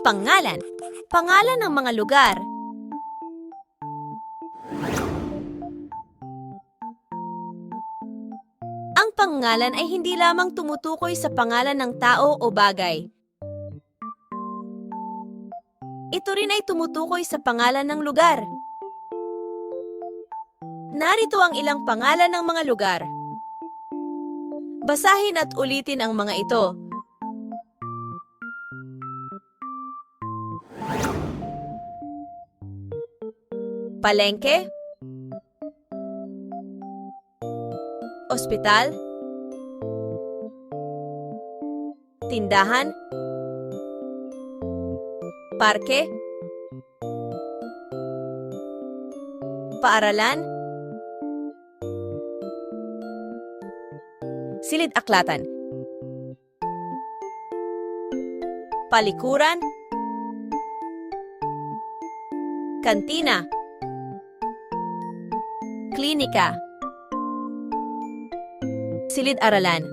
Pangalan. Pangalan ng mga lugar. Ang pangalan ay hindi lamang tumutukoy sa pangalan ng tao o bagay. Ito rin ay tumutukoy sa pangalan ng lugar. Narito ang ilang pangalan ng mga lugar. Basahin at ulitin ang mga ito. Palengke? Ospital? Tindahan? Parke? Paaralan? Silid Aklatan. Palikuran? Kantina Klinika. Silid-aralan